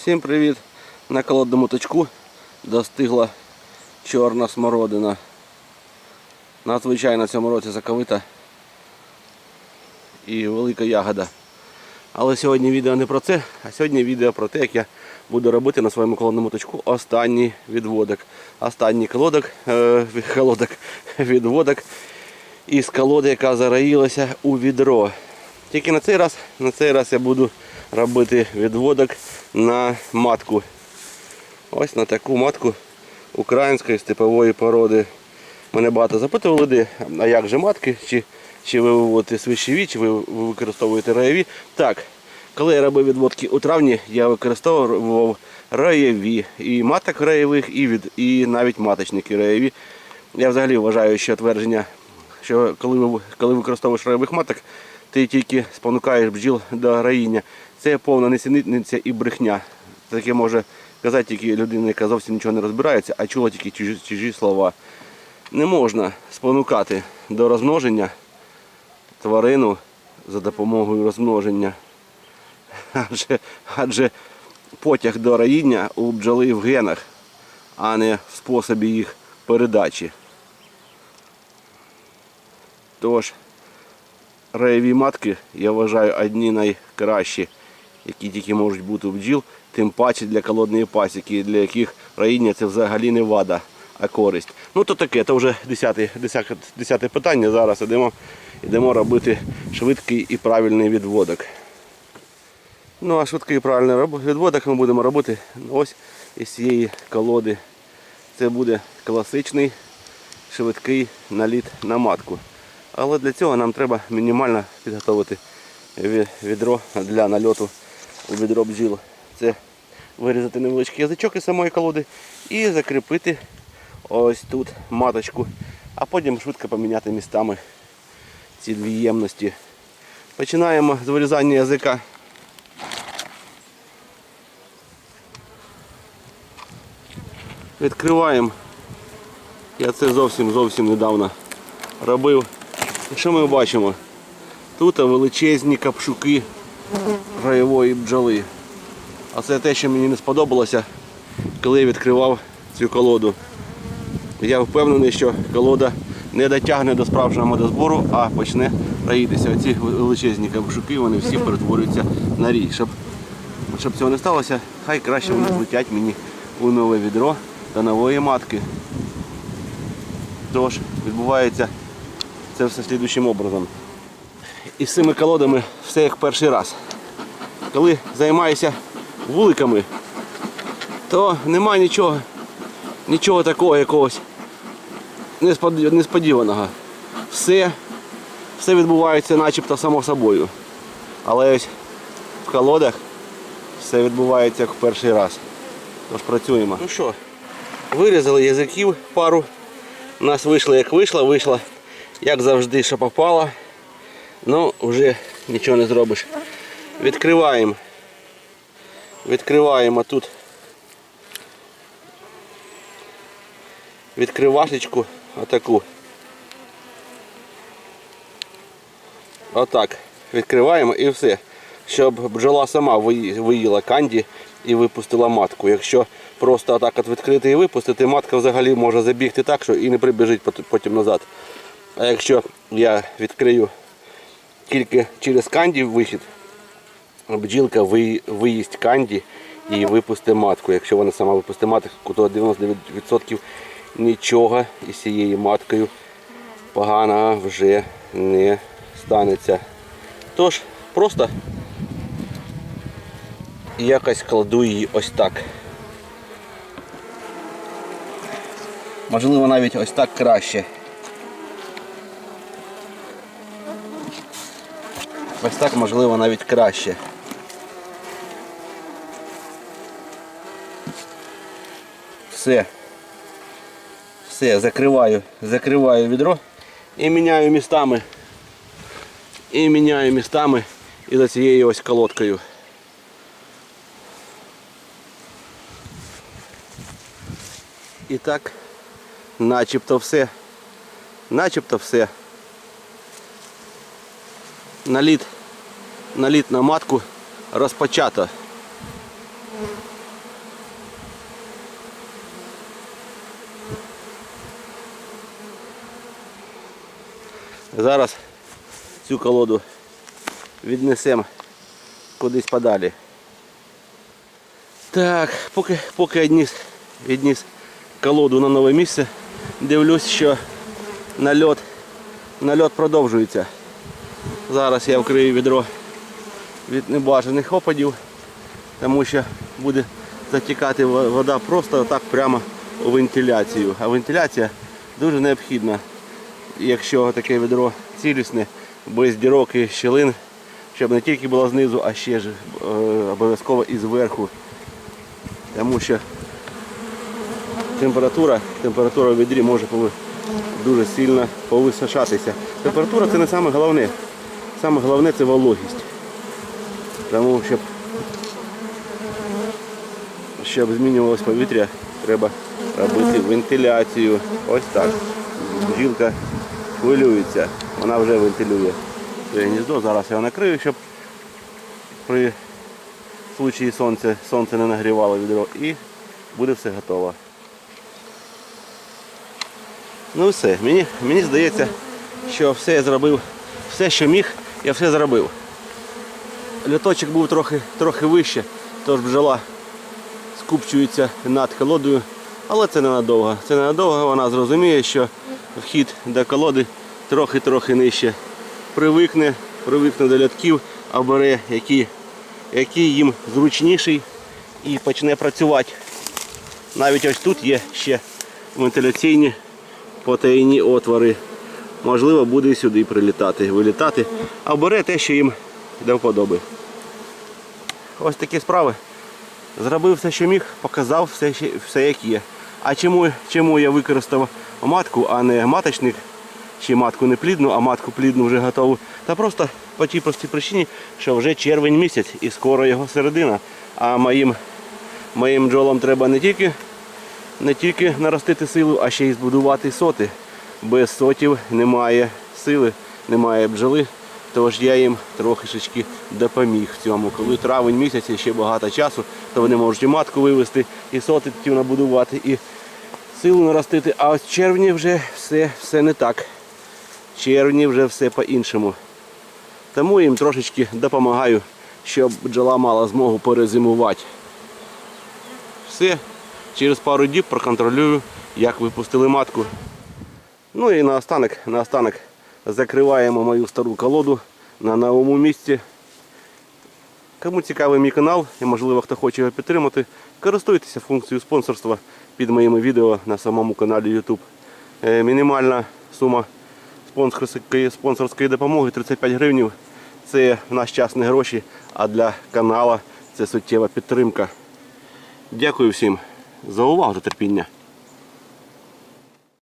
Всім привіт! На колодному точку достигла чорна смородина. Надзвичайно в цьому році заковита і велика ягода. Але сьогодні відео не про це, а сьогодні відео про те, як я буду робити на своєму колодному точку останній відводок. Останній колодок, е, колодок, відводок із колоди, яка зараїлася у відро. Тільки на цей раз, на цей раз я буду робити відводок на матку. Ось на таку матку української степової породи. Мене багато запитували, де, а як же матки, чи, чи ви виводите свищеві, чи ви використовуєте раєві. Так, коли я робив відводки у травні, я використовував раєві. І маток раєвих, і, від, і навіть маточники раєві. Я взагалі вважаю, що твердження, що коли, коли використовуєш раєвих маток, ти тільки спонукаєш бджіл до раїння. Це повна несенітниця і брехня. Таке може казати тільки людина, яка зовсім нічого не розбирається, а чула тільки чужі, чужі слова. Не можна спонукати до розмноження тварину за допомогою розмноження. Адже, адже потяг до раїння у бджоли в генах, а не в способі їх передачі. Тож, Раєві матки, я вважаю, одні найкращі, які тільки можуть бути у бджіл, тим паче для колодної пасіки, для яких раїння це взагалі не вада, а користь. Ну то таке, це вже десяте, десяте, десяте питання. Зараз йдемо, йдемо робити швидкий і правильний відводок. Ну а швидкий і правильний відводок ми будемо робити ось із цієї колоди. Це буде класичний швидкий наліт на матку. Але для цього нам треба мінімально підготувати відро для нальоту у відро бджіл. Це вирізати невеличкий язичок із самої колоди і закріпити ось тут маточку, а потім швидко поміняти містами ці дві ємності. Починаємо з вирізання язика. Відкриваємо. Я це зовсім зовсім недавно робив. Що ми бачимо? Тут величезні капшуки раєвої бджоли. А це те, що мені не сподобалося, коли я відкривав цю колоду. Я впевнений, що колода не дотягне до справжнього медозбору, а почне раїтися. Оці величезні капшуки, вони всі перетворюються на рій. Щоб, щоб цього не сталося, хай краще вони злетять мені у нове відро до нової матки. Тож відбувається це все слідуючим образом. І з цими колодами все як перший раз. Коли займаюся вуликами, то нема нічого, нічого такого якогось несподіваного. Все, все відбувається начебто само собою. Але ось в колодах все відбувається як в перший раз. Тож працюємо. Ну що, вирізали язиків пару. У нас вийшло як вийшло, вийшло як завжди, що попало. Ну, вже нічого не зробиш. Відкриваємо. Відкриваємо тут відкривашечку отаку. Отак. Відкриваємо і все. Щоб бджола сама виїла канді і випустила матку. Якщо просто отак от відкрити і випустити, матка взагалі може забігти так, що і не прибіжить потім назад. А якщо я відкрию тільки через канді вихід, бджілка виїсть канді і випусти матку. Якщо вона сама випусти матку, то 99% нічого із цією маткою поганого вже не станеться. Тож, просто якось кладу її ось так. Можливо, навіть ось так краще. Ось так можливо навіть краще. Все. Все, закриваю, закриваю відро і міняю містами. І міняю містами і за цією ось колодкою. І так, начебто все. Начебто все наліт, наліт на матку розпочато. Зараз цю колоду віднесемо кудись подалі. Так, поки поки відніс, відніс колоду на нове місце, дивлюсь, що нальот, нальот продовжується. Зараз я вкрию відро від небажаних опадів, тому що буде затікати вода просто так прямо у вентиляцію. А вентиляція дуже необхідна, якщо таке відро цілісне, без дірок і щілин, щоб не тільки було знизу, а ще ж е, обов'язково і зверху. Тому що температура, температура в відрі може дуже сильно повисушатися. Температура це не саме головне. Саме головне це вологість. Тому щоб, щоб змінювалось повітря, треба робити вентиляцію. Ось так. Бджілка хвилюється, вона вже вентилює своє гніздо. Зараз я накрию, щоб при случаї сонця, сонце не нагрівало відро і буде все готово. Ну все, мені, мені здається, що все я зробив, все, що міг, я все зробив. Льоточок був трохи, трохи вище, тож бджола скупчується над колодою, але це ненадовго. Це ненадовго, вона зрозуміє, що вхід до колоди трохи-трохи нижче. Привикне, привикне до льотків, обере, який, який їм зручніший і почне працювати. Навіть ось тут є ще вентиляційні потайні отвори. Можливо, буде сюди прилітати, вилітати, а бере те, що їм до вподоби. Ось такі справи. Зробив все, що міг, показав все, все як є. А чому, чому я використав матку, а не маточник, чи матку не плідну, а матку плідну вже готову? Та просто по тій простій причині, що вже червень місяць і скоро його середина. А моїм, моїм бджолам треба не тільки не тільки наростити силу, а ще й збудувати соти. Без сотів немає сили, немає бджоли. Тож я їм трошечки допоміг в цьому. Коли травень місяць ще багато часу, то вони можуть і матку вивести, і соти ті набудувати, і силу наростити. А ось в червні вже все, все не так. В червні вже все по-іншому. Тому їм трошечки допомагаю, щоб бджола мала змогу перезимувати. Все. Через пару діб проконтролюю, як випустили матку. Ну і наостанок, наостанок закриваємо мою стару колоду на новому місці. Кому цікавий мій канал і можливо хто хоче його підтримати, користуйтеся функцією спонсорства під моїми відео на самому каналі YouTube. Е, Мінімальна сума спонсорської, допомоги 35 гривень. Це в наш час не гроші, а для канала це суттєва підтримка. Дякую всім за увагу та терпіння.